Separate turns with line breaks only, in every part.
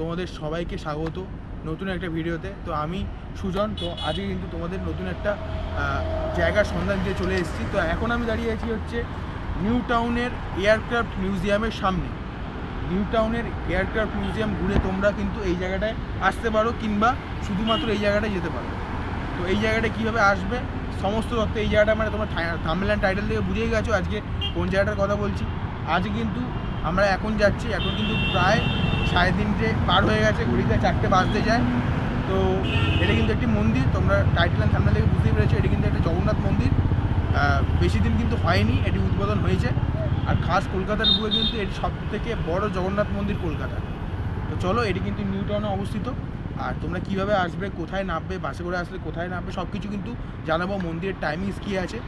তোমাদের সবাইকে স্বাগত নতুন একটা ভিডিওতে। তো আমি সুজন, তো আজকে কিন্তু তোমাদের নতুন একটা জায়গার সন্ধান দিয়ে চলে এসেছি। তো এখন আমি দাঁড়িয়ে আছি হচ্ছে নিউ টাউনের এয়ারক্রাফট মিউজিয়ামের সামনে। নিউ টাউনের এয়ারক্রাফট মিউজিয়াম ঘুরে তোমরা কিন্তু এই জায়গাটায় আসতে পারো কিংবা শুধুমাত্র এই জায়গাটায় যেতে পারো। তো এই জায়গাটা কীভাবে আসবে, সমস্ত তথ্য এই জায়গাটা মানে তোমার থামলেন টাইটেল থেকে বুঝেই গেছো আজকে কোন জায়গাটার কথা বলছি। আজ কিন্তু আমরা এখন যাচ্ছি, এখন কিন্তু প্রায় সাড়ে তিনটে পার হয়ে গেছে, ঘড়িতে চারটে বাজতে যায়। তো এটা কিন্তু একটি মন্দির, তোমরা টাইটেল থামলেন থেকে বুঝতেই পেরেছ, এটা কিন্তু একটা জগন্নাথ মন্দির। বেশি দিন কিন্তু হয়নি, এটি উদ্বোধন হয়েছে। আর খাস কলকাতার বুকে কিন্তু এটি সব থেকে বড় জগন্নাথ মন্দির কলকাতা। তো চলো, এটি কিন্তু নিউ টাউনে অবস্থিত। আর তোমরা কীভাবে আসবে, কোথায় নামবে, বাসে করে আসলে কোথায় নামবে সব কিছু কিন্তু জানাব। মন্দিরের টাইমিংস কী আছে।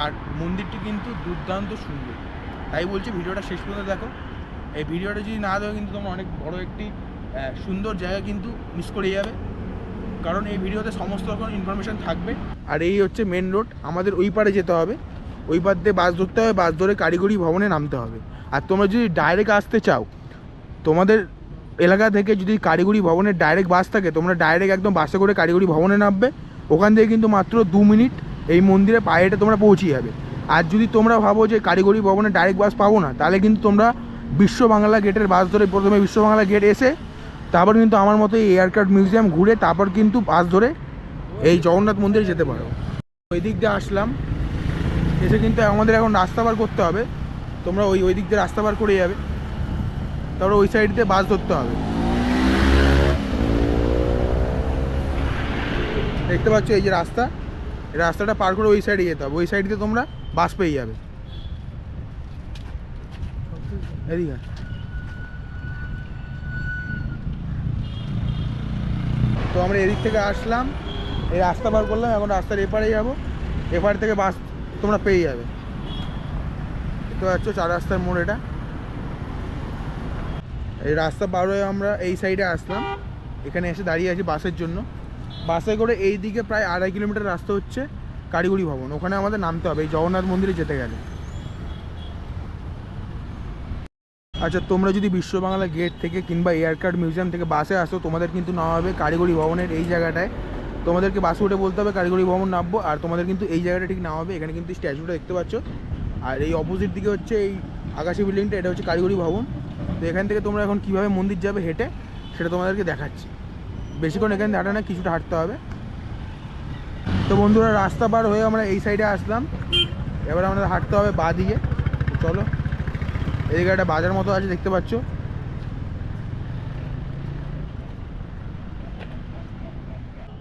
আর মন্দিরটি কিন্তু দুর্দান্ত সুন্দর। তাই বলছি ভিডিওটা শেষ পর্যন্ত দেখো। এই ভিডিওটা যদি না দেখো কিন্তু তোমরা অনেক বড় একটি সুন্দর জায়গা কিন্তু মিস করে যাবে। কারণ এই ভিডিওতে সমস্ত রকম ইনফরমেশন থাকবে। আর এই হচ্ছে মেন রোড আমাদের ওই পারে যেতে হবে। ওই পার দিয়ে বাস ধরতে হবে বাস ধরে কারিগরি ভবনে নামতে হবে। আর তোমরা যদি ডাইরেক্ট আসতে চাও, তোমাদের এলাকা থেকে যদি কারিগরি ভবনের ডাইরেক্ট বাস থাকে, তোমরা ডাইরেক্ট একদম বাসে করে কারিগরি ভবনে নামবে। ওখান থেকে কিন্তু মাত্র দু মিনিট এই মন্দিরে পায়ে তোমরা পৌঁছে যাবে। আর যদি তোমরা ভাবো যে কারিগরি ভবনে ডাইরেক্ট বাস পাবো না, তাহলে কিন্তু তোমরা বিশ্ব বাংলা গেটের বাস ধরে প্রথমে বিশ্ব বাংলা গেট এসে, তারপর কিন্তু আমার মতো এই এয়ারক্রাফট মিউজিয়াম ঘুরে তারপর কিন্তু বাস ধরে এই জগন্নাথ মন্দিরে যেতে পারো। ওই দিক দিয়ে আসলাম, এসে কিন্তু আমাদের এখন রাস্তা বার করতে হবে, তোমরা ওই ওই দিক দিয়ে রাস্তা বার করে যাবে, তারপরে ওই সাইড দিয়ে বাস ধরতে হবে। দেখতে পাচ্ছ এই যে রাস্তা রাস্তাটা পার করে ওই সাইডে যেতে হবে, ওই সাইড দিয়ে তোমরা বাস পেয়ে যাবে। তো আমরা এদিক থেকে আসলাম, এই রাস্তা পার করলাম, এখন রাস্তার এপারে যাব। এপার থেকে বাস তোমরা পেয়ে যাবে। দেখতে পাচ্ছ চার রাস্তার মোড় এটা। এই রাস্তা পার হয়ে আমরা এই সাইডে আসলাম। এখানে এসে দাঁড়িয়ে আছি বাসের জন্য। বাসে করে এই দিকে প্রায় আড়াই কিলোমিটার রাস্তা হচ্ছে। কারিগরি ভবন, ওখানে আমাদের নামতে হবে, এই জগন্নাথ মন্দিরে যেতে গেলে। আচ্ছা তোমরা যদি বিশ্ব বাংলা গেট থেকে কিংবা এয়ারকার্ড মিউজিয়াম থেকে বাসে আসো, তোমাদের কিন্তু নেওয়া হবে কারিগরি ভবনের এই জায়গাটায়। তোমাদেরকে বাসে উঠে বলতে হবে কারিগরি ভবন নামবো, আর তোমাদের কিন্তু এই জায়গাটা ঠিক হবে, এখানে কিন্তু স্ট্যাচুটা দেখতে পাচ্ছ। আর এই অপোজিট দিকে হচ্ছে এই আকাশি বিল্ডিংটা এটা হচ্ছে কারিগরি ভবন। তো এখান থেকে তোমরা এখন কীভাবে মন্দির যাবে হেঁটে, সেটা তোমাদেরকে দেখাচ্ছি। বেশিক্ষণ এখানে হাঁটা না কিছুটা হাঁটতে হবে। তো বন্ধুরা, রাস্তা পার হয়ে আমরা এই সাইডে আসলাম। এবার আমাদের হাঁটতে হবে বা দিকে। চলো, এদিকে একটা বাজার মতো আছে, দেখতে পাচ্ছ?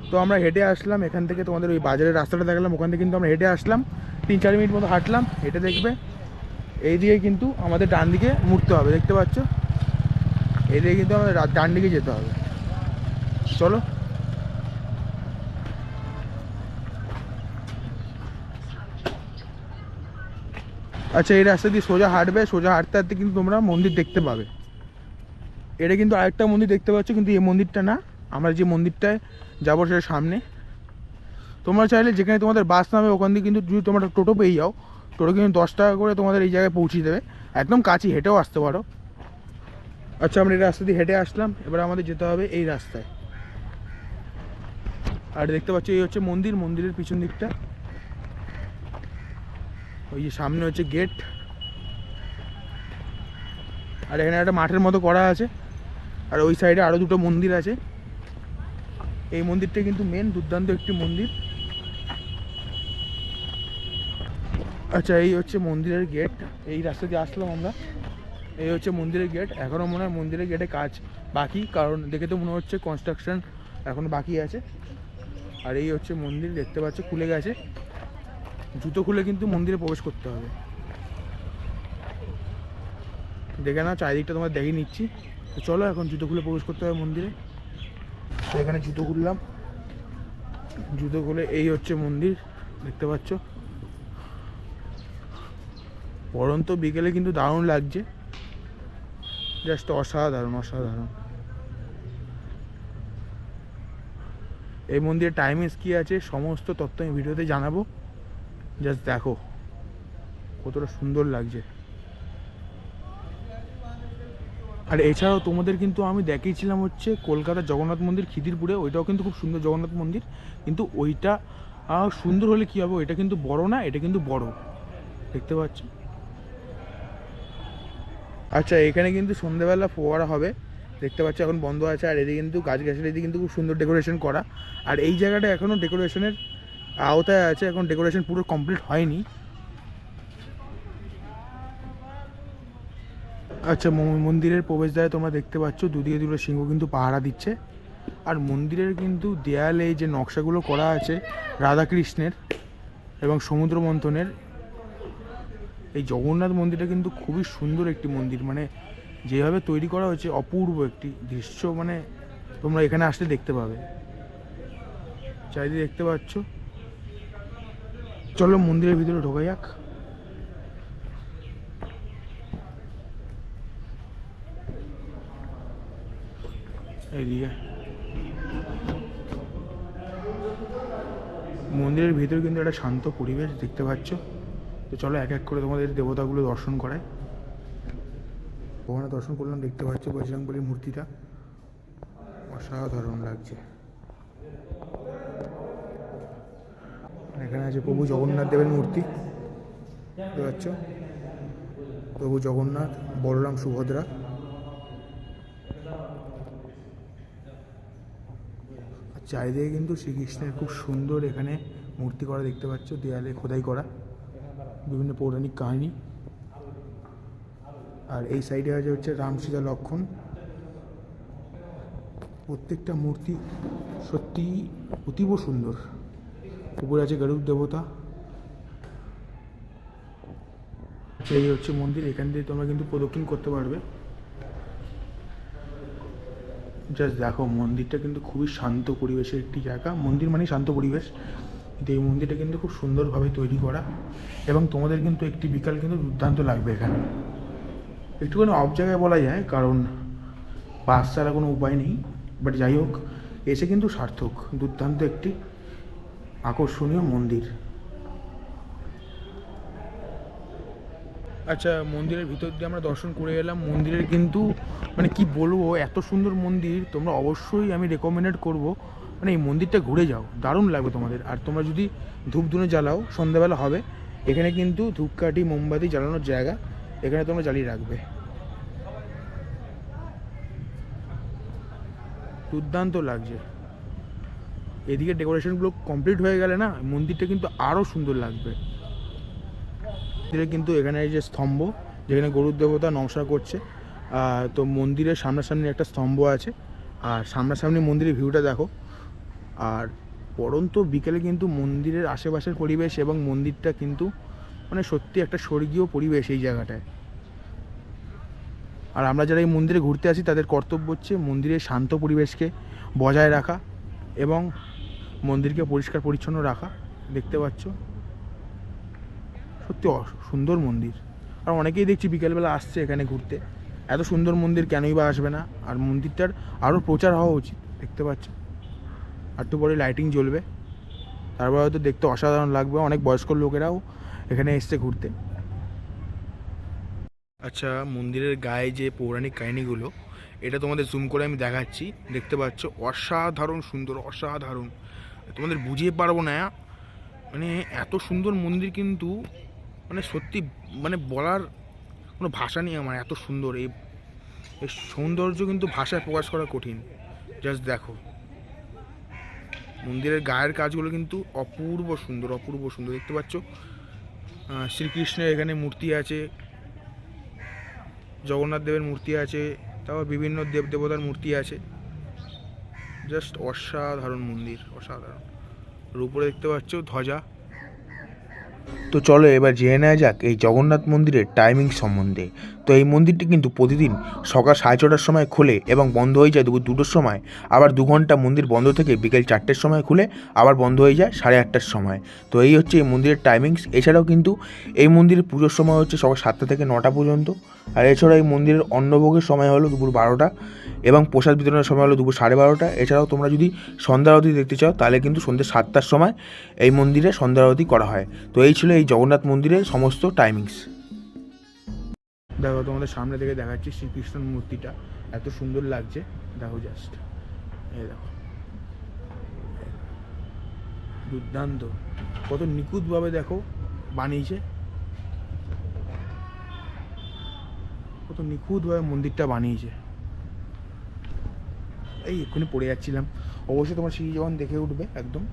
তো আমরা হেঁটে আসলাম, এখান থেকে তোমাদের ওই বাজারের রাস্তাটা দেখলাম, ওখান থেকে কিন্তু আমরা হেঁটে আসলাম। তিন চার মিনিট মতো হাঁটলাম, হেঁটে দেখবে। এই দিকে কিন্তু আমাদের ডান দিকে মুড়তে হবে, দেখতে পাচ্ছ? এই দিকে কিন্তু আমাদের ডান দিকে যেতে হবে। চলো। আচ্ছা এই রাস্তা দিয়ে সোজা হাঁটবে, সোজা হাঁটতে হাঁটতে কিন্তু তোমরা মন্দির দেখতে পাবে। এটা কিন্তু আরেকটা মন্দির দেখতে পাচ্ছ, কিন্তু এই মন্দিরটা না। আমরা যে মন্দিরটায় যাব সেটা সামনে। তোমরা চাইলে যেখানে তোমাদের বাস নামে, ওখান দিয়ে কিন্তু যদি তোমরা টোটো পেয়ে যাও, টোটো কিন্তু দশ টাকা করে তোমাদের এই জায়গায় পৌঁছে দেবে। একদম কাছে হেঁটেও আসতে পারো। আচ্ছা আমরা এই রাস্তা দিয়ে হেঁটে আসলাম। এবার আমাদের যেতে হবে এই রাস্তায়। আর দেখতে পাচ্ছ, এই হচ্ছে মন্দির, মন্দিরের পিছন দিকটা। ওই সামনে হচ্ছে গেট আর এখানে একটা মাঠের মতো করা আছে। আর ওই সাইডে আরও দুটো মন্দির আছে। এই মন্দিরটা কিন্তু মেন দুর্দান্ত একটি মন্দির। আচ্ছা এই হচ্ছে মন্দিরের গেট এই রাস্তা দিয়ে আসলাম আমরা। এই হচ্ছে মন্দিরের গেট এখনও মনে হয় মন্দিরের গেটে কাজ বাকি, কারণ দেখে তো মনে হচ্ছে কনস্ট্রাকশন এখনও বাকি আছে। আর এই হচ্ছে মন্দির, দেখতে পাচ্ছ, খুলে গেছে। জুতো খুলে কিন্তু মন্দিরে প্রবেশ করতে হবে। দেখে না চারিদিকটা তোমার দেখে নিচ্ছি। তো চলো, এখন জুতো খুলে প্রবেশ করতে হবে মন্দিরে। তো এখানে জুতো খুললাম। জুতো খুলে এই হচ্ছে মন্দির, দেখতে পাচ্ছ। পরন্ত বিকেলে কিন্তু দারুণ লাগছে। জাস্ট অসাধারণ অসাধারণ। এই মন্দিরের টাইমিংস কী আছে, সমস্ত তথ্য আমি ভিডিওতে জানাব। জাস্ট দেখো, কতটা সুন্দর লাগছে। আর এছাড়াও তোমাদের কিন্তু আমি দেখিয়েছিলাম হচ্ছে কলকাতার জগন্নাথ মন্দির, খিদিরপুরে, ওইটাও কিন্তু খুব সুন্দর জগন্নাথ মন্দির। কিন্তু ওইটা সুন্দর হলে কী হবে? ওইটা কিন্তু বড় না, এটা কিন্তু বড়। দেখতে পাচ্ছ? আচ্ছা এখানে কিন্তু সন্ধেবেলা ফোয়ারা হবে। দেখতে পাচ্ছ, এখন বন্ধ আছে, আর এদিকে কিন্তু গাছ গাছের এদিকে কিন্তু খুব সুন্দর ডেকোরেশন করা। আর এই জায়গাটা এখনও ডেকোরেশনের আওতায় আছে, এখন ডেকোরেশন পুরো কমপ্লিট হয়নি। আচ্ছা মন্দিরের প্রবেশদ্বারে তোমরা দেখতে পাচ্ছ, দুদিকে দুটো সিংহ কিন্তু পাহারা দিচ্ছে। আর মন্দিরের কিন্তু দেয়ালে যে নকশাগুলো করা আছে, রাধাকৃষ্ণের এবং সমুদ্র মন্থনের এই জগন্নাথ মন্দিরটা কিন্তু খুবই সুন্দর একটি মন্দির। মানে যেভাবে তৈরি করা হয়েছে, অপূর্ব একটি দৃশ্য। মানে তোমরা এখানে আসলে দেখতে পাবে। চারিদিকে দেখতে পাচ্ছ? চলো মন্দিরের ভিতরে ঢোকা যাক। এইদিকে। মন্দিরের ভিতরে কিন্তু একটা শান্ত পরিবেশ দেখতে পাচ্ছ। তো চলো এক এক করে তোমাদের দেবতাগুলো দর্শন করায় ওখানে দর্শন করলাম, দেখতে পাচ্ছ বজরংবলীর মূর্তিটা। অসাধারণ লাগছে আর এখানে আছে প্রভু জগন্নাথ দেবের মূর্তি। দেখতে পাচ্ছ? প্রভু জগন্নাথ, বলরাম, সুভদ্রা। চারিদিকে কিন্তু শ্রীকৃষ্ণের খুব সুন্দর এখানে মূর্তি করা দেখতে পাচ্ছ, দেয়ালে খোদাই করা। বিভিন্ন পৌরাণিক কাহিনী। আর এই সাইডে আছে হচ্ছে রাম সীতা লক্ষণ। প্রত্যেকটা মূর্তি সত্যি অতীব সুন্দর। উপরে আছে গরুড় দেবতা এই হচ্ছে মন্দির। এখান দিয়ে তোমরা কিন্তু প্রদক্ষিণ করতে পারবে। জাস্ট দেখো, মন্দিরটা কিন্তু খুবই শান্ত পরিবেশের একটি জায়গা। মন্দির মানেই শান্ত পরিবেশ। কিন্তু এই মন্দিরটা কিন্তু খুব সুন্দরভাবে তৈরি করা। এবং তোমাদের কিন্তু একটি বিকাল কিন্তু দুর্দান্ত লাগবে এখানে। একটুখানি অফ জায়গায় বলা যায়, কারণ বাস ছাড়া কোনো উপায় নেই। বাট যাই হোক, এসে কিন্তু সার্থক। দুর্দান্ত একটি আকর্ষণীয় মন্দির। আচ্ছা মন্দিরের ভিতর দিয়ে আমরা দর্শন করে এলাম। মন্দিরের কিন্তু মানে কি বলব, এত সুন্দর মন্দির, তোমরা অবশ্যই আমি রেকমেন্ডেড করব। মানে এই মন্দিরটা ঘুরে যাও, দারুণ লাগবে তোমাদের। আর তোমরা যদি ধূপ ধুনে জ্বালাও, সন্ধ্যাবেলা হবে, এখানে কিন্তু ধূপকাঠি, মোমবাতি জ্বালানোর জায়গা, এখানে তোমরা জ্বালিয়ে রাখবে। দুর্দান্ত লাগছে। এদিকে ডেকোরেশনগুলো কমপ্লিট হয়ে গেলে না, মন্দিরটা কিন্তু আরও সুন্দর লাগবে। মন্দিরে কিন্তু এখানে এই যে স্তম্ভ, যেখানে গরুর দেবতা নমস্কার করছে তো মন্দিরের সামনাসামনি একটা স্তম্ভ আছে, আর সামনাসামনি মন্দিরের ভিউটা দেখো। আর পরন্ত বিকেলে কিন্তু মন্দিরের আশেপাশের পরিবেশ এবং মন্দিরটা কিন্তু মানে সত্যি একটা স্বর্গীয় পরিবেশ এই জায়গাটায়। আর আমরা যারা এই মন্দিরে ঘুরতে আসি, তাদের কর্তব্য হচ্ছে মন্দিরের শান্ত পরিবেশকে বজায় রাখা এবং মন্দিরকে পরিষ্কার পরিচ্ছন্ন রাখা, দেখতে পাচ্ছ। সত্যি সুন্দর মন্দির। আর অনেকেই দেখছি বিকেলবেলা আসছে এখানে ঘুরতে। এত সুন্দর মন্দির কেনই বা আসবে না? আর মন্দিরটার আরও প্রচার হওয়া উচিত, দেখতে পাচ্ছ। আর একটু পরে লাইটিং জ্বলবে। তারপর হয়তো দেখতে অসাধারণ লাগবে। অনেক বয়স্ক লোকেরাও এখানে এসছে ঘুরতে। আচ্ছা মন্দিরের গায়ে যে পৌরাণিক কাহিনীগুলো, এটা তোমাদের জুম করে আমি দেখাচ্ছি। দেখতে পাচ্ছ, অসাধারণ সুন্দর, অসাধারণ। তোমাদের বুঝিয়ে পারব না মানে এত সুন্দর মন্দির কিন্তু মানে সত্যি মানে বলার কোনো ভাষা নেই আমার, এত সুন্দর। এই সৌন্দর্য কিন্তু ভাষায় প্রকাশ করা কঠিন। জাস্ট দেখো। মন্দিরের গায়ের কাজগুলো কিন্তু অপূর্ব সুন্দর অপূর্ব সুন্দর। দেখতে পাচ্ছ? শ্রীকৃষ্ণের এখানে মূর্তি আছে, জগন্নাথ দেবের মূর্তি আছে, তারপর বিভিন্ন দেব দেবতার মূর্তি আছে। জাস্ট অসাধারণ মন্দির অসাধারণ। উপরে দেখতে পাচ্ছ ধ্বজা।
তো চলো এবার জেনে নেওয়া যাক এই জগন্নাথ মন্দিরের টাইমিং সম্বন্ধে। তো এই মন্দিরটি কিন্তু প্রতিদিন সকাল সাড়ে ছটার সময় খোলে এবং বন্ধ হয়ে যায় দুপুর দুটোর সময়। আবার দু ঘণ্টা মন্দির বন্ধ থেকে বিকেল চারটের সময় খুলে, আবার বন্ধ হয়ে যায় সাড়ে আটটার সময়। তো এই হচ্ছে এই মন্দিরের টাইমিংস এছাড়াও কিন্তু এই মন্দিরের পুজোর সময় হচ্ছে সকাল সাতটা থেকে নটা পর্যন্ত। আর এছাড়াও এই মন্দিরের অন্নভোগের সময় হলো দুপুর বারোটা এবং প্রসাদ বিতরণের সময় হলো দুপুর সাড়ে বারোটা। এছাড়াও তোমরা যদি সন্ধ্যা আরতি দেখতে চাও, তাহলে কিন্তু সন্ধ্যে সাতটার সময় এই মন্দিরে সন্ধ্যা আরতি করা হয়। তো এই ছিল এই জগন্নাথ মন্দিরের সমস্ত টাইমিংস
দেখো, তোমাদের সামনে থেকে দেখাচ্ছি শ্রীকৃষ্ণর মূর্তিটা। এত সুন্দর লাগছে। দেখো জাস্ট এই দেখো। দুর্দান্ত। কত নিখুঁতভাবে দেখো বানিয়েছে। কত নিখুঁতভাবে মন্দিরটা বানিয়েছে। এই এক্ষুনি পড়ে যাচ্ছিলাম। অবশ্যই তোমার সিঁড়ি যখন দেখে উঠবে একদম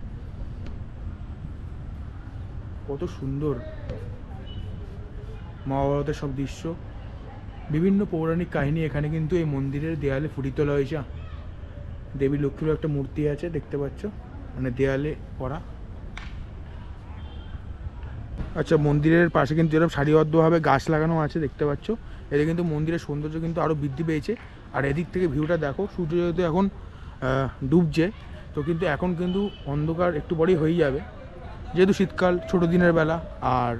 কত সুন্দর মহাভারতের সব দৃশ্য। বিভিন্ন পৌরাণিক কাহিনী এখানে কিন্তু এই মন্দিরের দেয়ালে ফুটিয়ে তোলা হয়েছে। দেবী লক্ষ্মীরও একটা মূর্তি আছে, দেখতে পাচ্ছ? মানে দেয়ালে করা। আচ্ছা মন্দিরের পাশে কিন্তু এরকম সারিবদ্ধভাবে গাছ লাগানো আছে, দেখতে পাচ্ছ? এতে কিন্তু মন্দিরের সৌন্দর্য কিন্তু আরও বৃদ্ধি পেয়েছে। আর এদিক থেকে ভিউটা দেখো, সূর্য যেহেতু এখন ডুবছে, তো কিন্তু এখন কিন্তু অন্ধকার একটু পরেই হয়ে যাবে। যেহেতু শীতকাল, ছোটো দিনের বেলা, আর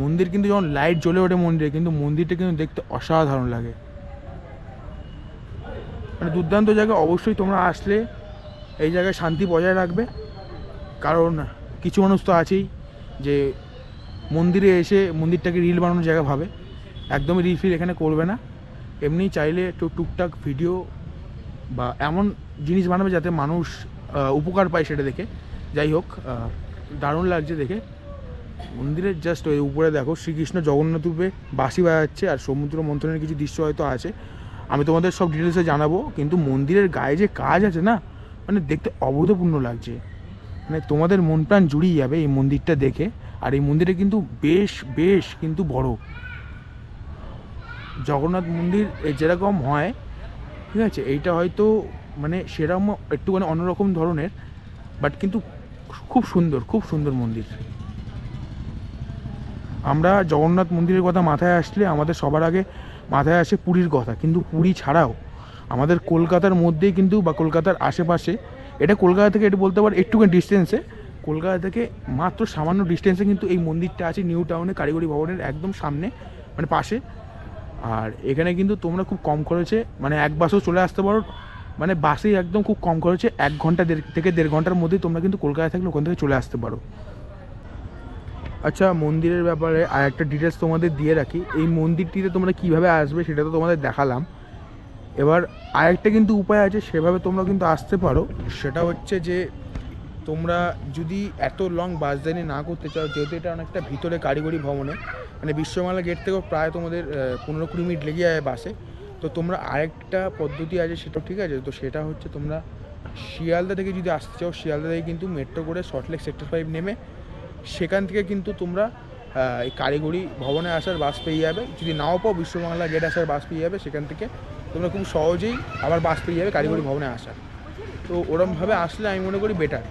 মন্দির কিন্তু যখন লাইট জ্বলে ওঠে মন্দিরে, কিন্তু মন্দিরটা কিন্তু দেখতে অসাধারণ লাগে। মানে দুর্দান্ত জায়গা, অবশ্যই তোমরা আসলে এই জায়গায় শান্তি বজায় রাখবে। কারণ কিছু মানুষ তো আছেই যে মন্দিরে এসে মন্দিরটাকে রিল বানানোর জায়গা ভাবে। একদমই রিল ফিল এখানে করবে না। এমনি চাইলে একটু টুকটাক ভিডিও বা এমন জিনিস বানাবে যাতে মানুষ উপকার পায় সেটা দেখে। যাই হোক দারুণ লাগছে দেখে। মন্দিরের জাস্ট ওই উপরে দেখো, শ্রীকৃষ্ণ জগন্নাথ রূপে বাঁশি বাজাচ্ছে আর সমুদ্র মন্থনের কিছু দৃশ্য হয়তো আছে। আমি তোমাদের সব ডিটেলসে জানাব, কিন্তু মন্দিরের গায়ে যে কাজ আছে না মানে দেখতে অভূতপূর্ণ লাগছে। মানে তোমাদের মন প্রাণ জুড়িয়ে যাবে এই মন্দিরটা দেখে, আর এই মন্দিরে কিন্তু বেশ বেশ কিন্তু বড়। জগন্নাথ মন্দির যেরকম হয়, ঠিক আছে, এইটা হয়তো মানে সেরকম একটুখানি অন্যরকম ধরনের বাট কিন্তু খুব সুন্দর খুব সুন্দর মন্দির। আমরা জগন্নাথ মন্দিরের কথা মাথায় আসলে আমাদের সবার আগে মাথায় আসে পুরীর কথা, কিন্তু পুরী ছাড়াও আমাদের কলকাতার মধ্যেই কিন্তু বা কলকাতার আশেপাশে, এটা কলকাতা থেকে এটা বলতে পারো একটুখানি ডিস্টেন্সে কলকাতা থেকে মাত্র সামান্য ডিস্টেন্সে কিন্তু এই মন্দিরটা আছে নিউ টাউনে কারিগরি ভবনের একদম সামনে মানে পাশে। আর এখানে কিন্তু তোমরা খুব কম খরচে মানে এক বাসেও চলে আসতে পারো মানে বাসেই একদম খুব কম খরচে এক ঘণ্টা থেকে দেড় ঘণ্টার মধ্যেই তোমরা কিন্তু কলকাতায় থাকলে ওখান থেকে চলে আসতে পারো। আচ্ছা মন্দিরের ব্যাপারে আর একটা ডিটেলস তোমাদের দিয়ে রাখি। এই মন্দিরটিতে তোমরা কীভাবে আসবে সেটা তো তোমাদের দেখালাম। এবার আরেকটা কিন্তু উপায় আছে, সেভাবে তোমরা কিন্তু আসতে পারো। সেটা হচ্ছে যে তোমরা যদি এত লং বাস জার্নি না করতে চাও, যেহেতু এটা অনেকটা ভিতরে কারিগরি ভবনে মানে বিশ্বমালা গেট থেকেও প্রায় তোমাদের পনেরো কুড়ি মিনিট লেগে যায় বাসে তো তোমরা আরেকটা পদ্ধতি আছে, সেটা ঠিক আছে? তো সেটা হচ্ছে তোমরা শিয়ালদা থেকে যদি আসতে চাও, শিয়ালদা থেকে কিন্তু মেট্রো করে সল্টলেক সেক্টর ফাইভ নেমে সেখান থেকে কিন্তু তোমরা এই কারিগরি ভবনে আসার বাস পেয়ে যাবে। যদি নাও পাও বিশ্ববাংলা গেট আসার বাস পেয়ে যাবে, সেখান থেকে তোমরা খুব সহজেই আবার বাস পেয়ে যাবে কারিগরি ভবনে আসার। তো ওরমভাবে আসলে আমি মনে করি বেটার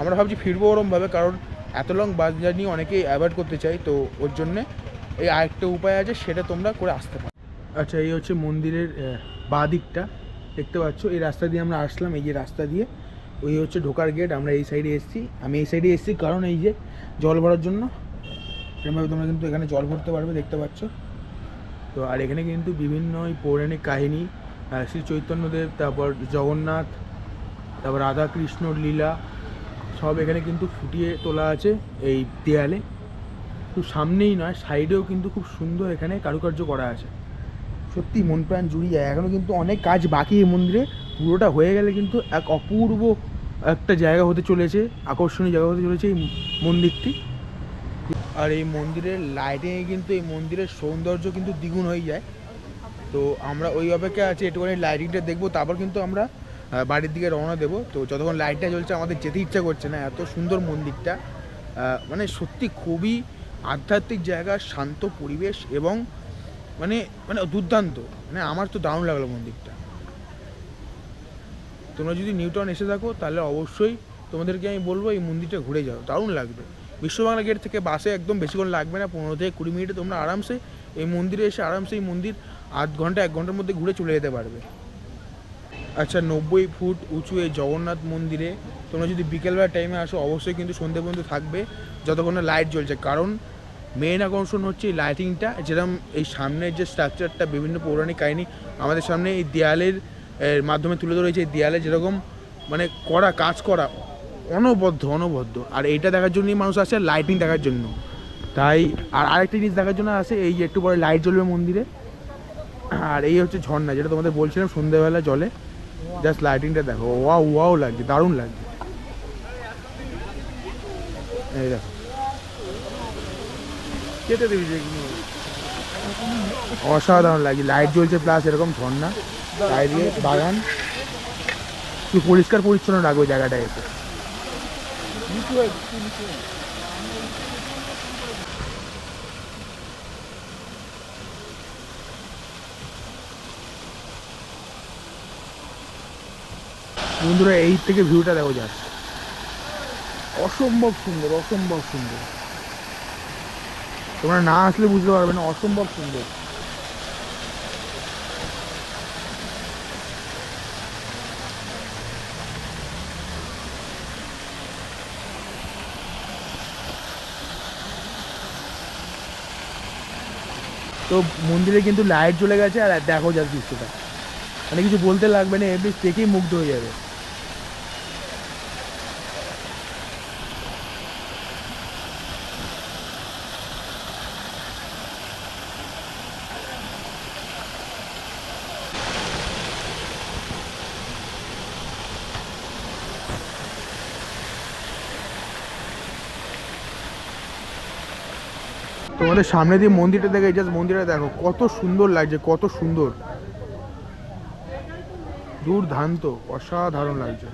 আমরা ভাবছি ফিরবো ওরমভাবে, কারণ এত লং বাস জার্নি অনেকেই অ্যাভয়েড করতে চাই তো ওর জন্যে এই আরেকটা উপায় আছে, সেটা তোমরা করে আসতে পারো। আচ্ছা এই হচ্ছে মন্দিরের বাঁ দিকটা দেখতে পাচ্ছ, এই রাস্তা দিয়ে আমরা আসলাম, এই যে রাস্তা দিয়ে। ওই হচ্ছে ঢোকার গেট আমরা এই সাইডে এসেছি। আমি এই সাইডে এসেছি কারণ এই যে জল ভরার জন্য। এরকমভাবে তোমরা কিন্তু এখানে জল ভরতে পারবে, দেখতে পাচ্ছ। তো, আর এখানে কিন্তু বিভিন্ন ওই পৌরাণিক কাহিনী শ্রী চৈতন্যদেব, তারপর জগন্নাথ, তারপর রাধা কৃষ্ণর লীলা, সব এখানে কিন্তু ফুটিয়ে তোলা আছে এই দেয়ালে। শুধু সামনেই নয় সাইডেও কিন্তু খুব সুন্দর এখানে কারুকার্য করা আছে। সত্যি মন প্রাণ জুড়িয়ে যায়। এখনও কিন্তু অনেক কাজ বাকি এই মন্দিরে। পুরোটা হয়ে গেলে কিন্তু এক অপূর্ব একটা জায়গা হতে চলেছে, আকর্ষণীয় জায়গা হতে চলেছে এই মন্দিরটি। আর এই মন্দিরের লাইটিংয়ে কিন্তু, এই মন্দিরের সৌন্দর্য কিন্তু দ্বিগুণ হয়ে যায়। তো আমরা ওই অপেক্ষা আছে, একটুখানি লাইটিংটা দেখব, তারপর কিন্তু আমরা বাড়ির দিকে রওনা দেবো। তো যতক্ষণ লাইটটা জ্বলছে, আমাদের যেতে ইচ্ছা করছে না, এত সুন্দর মন্দিরটা। মানে সত্যি খুবই আধ্যাত্মিক জায়গা, শান্ত পরিবেশ এবং মানে মানে দুর্দান্ত। মানে আমার তো দারুণ লাগল মন্দিরটা। তোমরা যদি নিউটন এসে থাকো, তাহলে অবশ্যই তোমাদেরকে আমি বলব এই মন্দিরটা ঘুরে যাও। দারুণ লাগবে। বিশ্ববাংলা গেট থেকে বাসে একদম বেশিক্ষণ লাগবে না, পনেরো থেকে কুড়ি মিনিটে তোমরা আরামসে এই মন্দিরে এসে আরামসে এই মন্দির আধ ঘণ্টা, এক ঘণ্টার মধ্যে ঘুরে চলে যেতে পারবে। আচ্ছা নব্বই ফুট উঁচু এই জগন্নাথ মন্দিরে তোমরা যদি বিকেলবেলা টাইমে আসো, অবশ্যই কিন্তু সন্ধ্যে পর্যন্ত থাকবে, যতক্ষণ লাইট জ্বলছে। কারণ মেন আকর্ষণ হচ্ছে এই লাইটিংটা যেরকম এই সামনের যে স্ট্রাকচারটা বিভিন্ন পৌরাণিক কাহিনী আমাদের সামনে এই দেয়ালের মাধ্যমে তুলে ধরেছে এই দেয়ালে যেরকম মানে করা, কাজ করা, অনবদ্য অনবদ্য। আর এইটা দেখার জন্যই মানুষ আসে লাইটিং দেখার জন্য। তাই, আর আরেকটা জিনিস দেখার জন্য আসে, এই একটু পরে লাইট জ্বলবে মন্দিরে। আর এই হচ্ছে ঝর্ণা, যেটা তোমাদের বলছিলাম সন্ধ্যেবেলা জলে। জাস্ট লাইটিংটা দেখো। ওয়াও ওয়াও লাগছে, দারুণ লাগছে। এই দেখো। কেটে দিবি অসাধারণ লাগছে। লাইট জ্বলছে প্লাস এরকম ঝর্ণা। চারিদিকে বাগান। তুই পরিষ্কার পরিচ্ছন্ন রাখবে জায়গাটা এসে। বন্ধুরা, এই থেকে ভিউটা দেখো যাচ্ছে অসম্ভব সুন্দর অসম্ভব সুন্দর। তোমরা না আসলে বুঝতে পারবে না, অসম্ভব সুন্দর। তো মন্দিরে কিন্তু লাইট জ্বলে গেছে আর দেখো যার দৃশ্যটা। মানে কিছু বলতে লাগবে না, এমনি দেখেই মুগ্ধ হয়ে যাবে। তোমাদের সামনে দিয়ে মন্দিরটা দেখে জাস্ট মন্দিরটা দেখো, কত সুন্দর লাগছে, কত সুন্দর। দুর্দান্ত অসাধারণ লাগছে।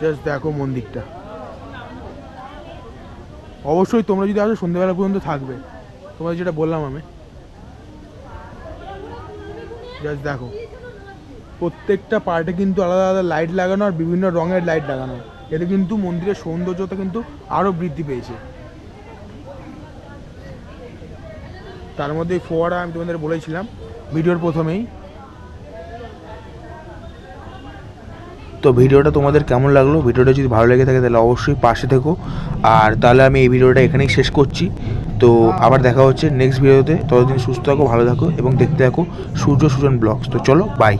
জাস্ট দেখো মন্দিরটা। অবশ্যই তোমরা যদি আসো, সন্ধ্যেবেলা পর্যন্ত থাকবে। তোমাদের যেটা বললাম আমি। জাস্ট দেখো। প্রত্যেকটা পার্টে কিন্তু আলাদা আলাদা লাইট লাগানো আর বিভিন্ন রঙের লাইট লাগানো। এতে কিন্তু মন্দিরের সৌন্দর্যতা কিন্তু আরও বৃদ্ধি পেয়েছে। তার মধ্যে ফোয়ারা আমি তোমাদের বলেছিলাম, ভিডিওর প্রথমেই।
তো ভিডিওটা তোমাদের কেমন লাগল? ভিডিওটা যদি ভালো লেগে থাকে তাহলে অবশ্যই পাশে থেকো। আর তাহলে আমি এই ভিডিওটা এখানেই শেষ করছি। তো আবার দেখা হচ্ছে নেক্সট ভিডিওতে ততদিন সুস্থ থাকো, ভালো থাকো এবং দেখতে থাকো সূর্য সুজন ব্লগস। তো চলো বাই